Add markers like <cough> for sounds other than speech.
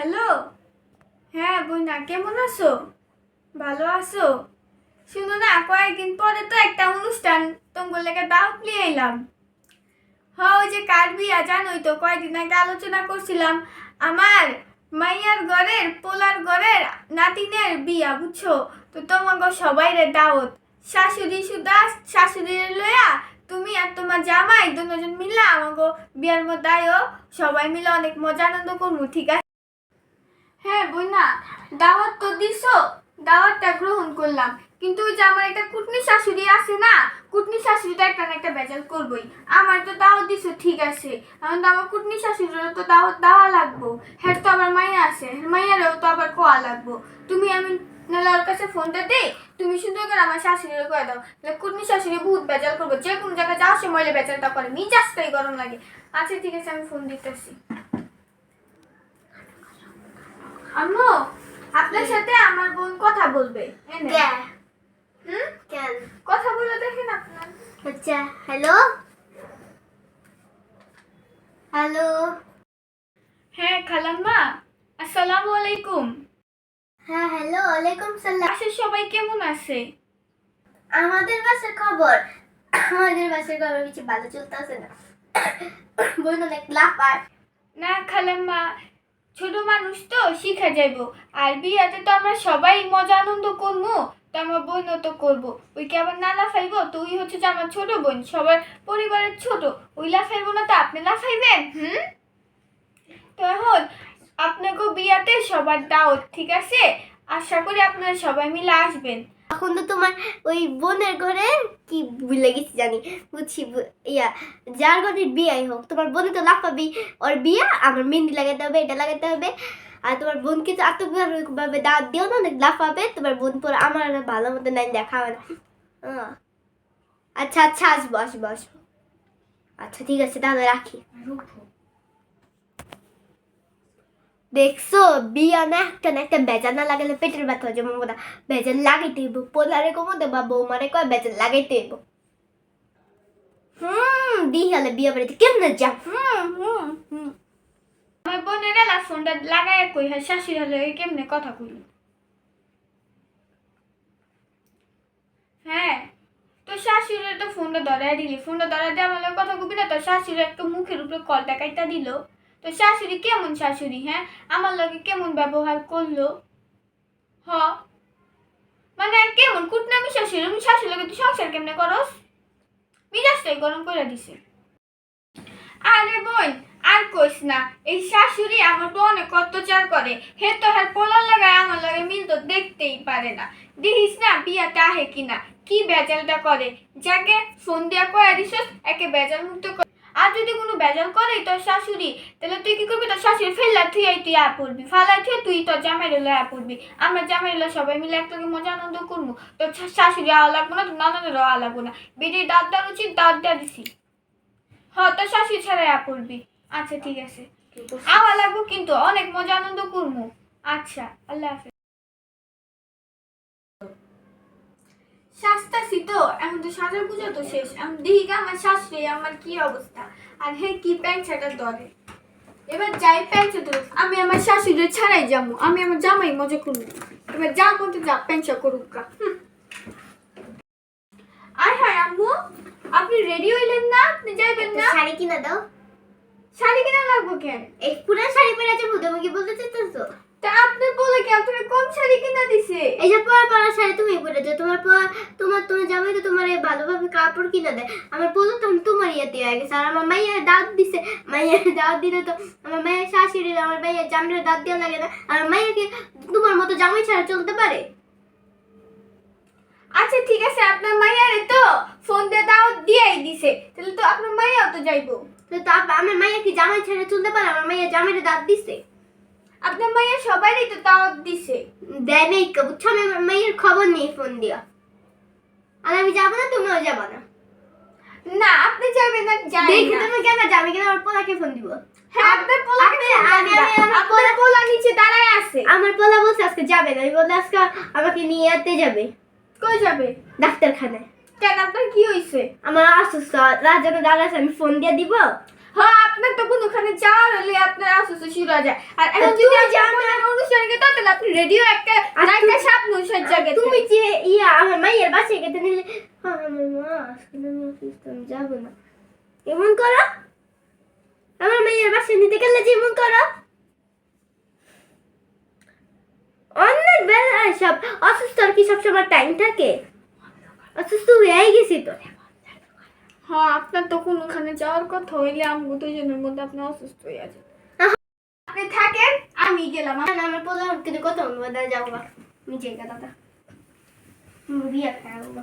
Hello? হ্যাঁ Bruyne কেমন আছো? ভালো আছো? শুনো না, কয়েকদিন পরে তো একটা অনুষ্ঠান তোমার লেগে দাওয়াত নিয়ে এলাম। হ্যাঁ ওই যে কার বিয়া জানোই তো, কয়েকদিন আগে আলোচনা করছিলাম। আমার মাইয়ার ঘরের, পোলার ঘরের নাতিনের বিয়া, বুঝছ? তো তোমাকে সবাই রে দাওয়াত শাশুড়ি সুদা, শাশুড়ি লইয়া তুমি আর তোমার জামাই দুজন মিলা আমাকে বিয়ার মধ্যে সবাই মিলে অনেক মজা আনন্দ করব, ঠিক আছে? হ্যাঁ বইনা, দাওয়াত তো দিছো, দাওয়াতটা গ্রহণ করলাম। কিন্তু ওই যে আমার একটা কুটনি শাশুড়ি আছে না, কুটনি শাশুড়িটা একটা না একটা বেজাল করবই। আমার তো দাওয়াত দিছো, ঠিক আছে। এখন তো আমার কুটনি শাশুড়িরও তো দাওয়াত দেওয়া লাগবো। হ্যাঁ তো আমার মাইয়া আছে মাইয়ারও তো আবার কোয়া লাগবো। তুমি আমি নাহলে ওর কাছে ফোনটা দে, তুমি সুন্দর করে আমার শাশুড়ির করে দাও। নাহলে কুটনি শাশুড়ি বহুত বেজাল করব, যে কোনো জায়গায় যাও সে মহিলা বেজালটা করে, মিজাজটাই গরম লাগে। আচ্ছা ঠিক আছে, আমি ফোন দিতেছি। আম্মু আপনার সাথে আমার বোন কথা বলবে কে? হুম? কেন? কথা বলে দেখেন আপনার। আচ্ছা হ্যালো? হ্যালো? হ্যাঁ খালাম্মা আসসালামু আলাইকুম। হ্যাঁ হ্যালো ওয়ালাইকুম সালাম। বাসার সবাই কেমন আছে? আমাদের বাসার খবর আমাদের বাসার খবর কিছু ভালো চলতেছে না। <coughs> বোন অনেক আর না খালাম্মা ছোট মানুষ তো শিখা যাইব। আর বিয়াতে তো আমরা সবাই মজা আনন্দ করব তো আমার বোনও তো করব। ওই কি আবার না লাফাইবো? তো ওই হচ্ছে যে আমার ছোট বোন, সবার পরিবারের ছোট। ওই লাফাইবো না তো, আপনি লাফাইবেন, হুম? তো এখন আপনাকেও বিয়াতে সবার দাওয়াত, ঠিক আছে? আশা করি আপনারা সবাই মিলে আসবেন। এখন তো তোমার ওই বোনের ঘরে কি ভুলে গেছি জানি, বুঝছি ইয়া, যার ঘরে বিয়াই হোক, তোমার বোনে তো লাফাবি। ওর বিয়া, আমার মেহেন্দি লাগাতে হবে, এটা লাগাতে হবে। আর তোমার বোনকে তো আত্মভাবে দাঁত দিও না, অনেক লাফাবে। তোমার বোন পরে আমার ভালো মতো নাই দেখাবে না। আচ্ছা আচ্ছা আসব আসব আসব। আচ্ছা ঠিক আছে, তাহলে রাখি। দেখছ? বিয়া না একটা না একটা বেজার না লাগালে পেটের ব্যথা হয়ে যাবে বেজার লাগাইতে হইব, পোলারে কমো দেবা, বৌমারে কয় বেজার লাগাইতে হইব। হুম, দি হলে বিয়া বাড়িতে কেমনে যা হুম হুম হুম। আমার বোনেরা লা ফোনটা লাগায় কই হয়, শাশুড়ি হলে কেমনে কথা কইল? হ্যাঁ তো শাশুড়ি তো ফোনটা ধরাই দিলি। ফোনটা ধরাই দিয়ে আমার কথা কবি না তো? শাশুড়ি একটা মুখের উপরে কলটা কাইটা দিল। তো শাশুড়ি কেমন শাশুড়ি হ্যাঁ? আমার লগে কেমন ব্যবহার করল? হ। মানে কেমন কুটনামি শাশুড়ি আমি শাশুড়ি লগে তুই সংসার কেমনে করস? মিজাজটাই গরম করে দিছে। আরে বোন, আর কইস না, এই শাশুড়ি আমার অনেক অত্যাচার করে। হে তো হ্যাঁ পোলার লাগায় আমার লাগে মিল তো দেখতেই পারে না। দেখিস না বিয়াটা আহে কিনা? কি বেজালটা করে? যাকে ফোন দিয়া কয়ে দিছস, একে বেজাল মুক্ত আর যদি কোনো বেজাল করে তোর শাশুড়ি তাহলে তুই কি করবি? তোর শাশুড়ি ফেললা তুই এই তুই আ পড়বি। ফালা তুই তুই তোর জামাই রেলো আ পড়বি। আমরা জামাই রেলো সবাই মিলে একটাকে মজা আনন্দ করব। তোর শাশুড়ি আওয়া লাগবো না তোর নানাদেরও আওয়া লাগবো না। বেরিয়ে দাঁত দেওয়ার উচিত দাঁত দেওয়া দিছি। হ্যাঁ তোর শাশুড়ি ছাড়াই আ পড়বি। আচ্ছা ঠিক আছে। আওয়া লাগবো কিন্তু অনেক মজা আনন্দ করব। আচ্ছা আল্লাহ হাফেজ। শাস্তাছি তো এখন তো সাজার পূজা তো শেষ। এখন গা আমার শাশুড়ি আমার কি অবস্থা। আর হে কি প্যান্ট শার্টার দরে এবার যাই প্যান্ট শার্ট আমি আমার শাশুড়ি ছাড়াই যাব। আমি আমার জামাই মজা করব। এবার যা যা প্যান্ট শার্ট করুক গা। আয় হায় আম্মু আপনি রেডি হইলেন না? আপনি যাইবেন না? শাড়ি কিনা দাও। শাড়ি কিনা লাগবো কেন? এই পুরো শাড়ি পরে আছে তুমি কি বলতে চাইতেছো? তা আপনি বলে কি আপনার কম শাড়ি কিনা দিছে এই যে পরা পরা শাড়ি তুমি পরেছো তোমার পর তোমার তোমার জামাই তো তোমার ভালোভাবে কাপড় কিনা দেয়। আমার বলো তখন তোমার ইয়েতে হয়ে গেছে। আর আমার মাইয়ের দাঁত দিছে। মাইয়ের দাঁত দিলে তো আমার মায়ের শাশুড়ি আমার মাইয়ের জামাইয়ের দাঁত দেওয়া লাগে না। আর মাইয়াকে তোমার মতো জামাই ছাড়া চলতে পারে? আচ্ছা ঠিক আছে, আপনার মাইয়ারে তো ফোন দিয়ে দাও দিয়েই দিছে। তাহলে তো আপনার মাইয়াও তো যাইবো। তো আমার মাইয়া কি জামাই ছাড়া চলতে পারে? আমার মাইয়ের জামাইয়ের দাঁত দিছে। আপনার মাইয়া সবারই তো দাওয়াত দিছে। দেয় নেই বুঝছ আমি আমার মাইয়ের খবর নেই ফোন দিয়া আর আমি যাব না তুমিও যাব না। না আপনি যাবেন না যাই দেখে তুমি কেন যাবে কেন আমার পোলাকে ফোন দিব? হ্যাঁ আপনার আমি- দিবা। আমি- আমি আপনার পোলা- পোলা নিচে দাঁড়ায় আছে। আমার পোলা বলছে আজকে যাবে না। আমি বললে আজকে আমাকে নিয়ে যেতে যাবে। কই যাবে? ডাক্তারখানায়। কেন আপনার কি হইছে? আমার অসুস্থ রাজনে দাঁড়াচ্ছে আমি ফোন দিয়ে দিব। হ্যাঁ আপনার তো কোনোখানে যাওয়ার হলে আপনার অসুস্থ ছিল তোলা যায়। আর এখন যদি আমার অনুষ্ঠানে গেতো তাহলে আপনি রেডিও একটা আর একটা সাপ নৈশার আর তুমি যে ইয়া আমার মাইয়ের বাসায় গেতে নিলে "হ্যাঁ, আমার মা আমি অফিস আমি যাব না। এমন করো। আমার মাইয়ের বাসায় নিতে গেলে যেমন করো। অন্যের বেলায় সব অসুস্থ আর কি সবসময় টাইম থাকে। অসুস্থ হয়ে গেছি তো। হ্যাঁ আপনার তখন ওখানে যাওয়ার কথা, হইলে আমি দুজনের মধ্যে আপনি অসুস্থ হয়ে আছেন আপনি থাকেন, আমি গেলাম। না আমার বললাম কিন্তু কত অনুবাদ যাব বা নিজে দাদা। বিয়ে খাওয়া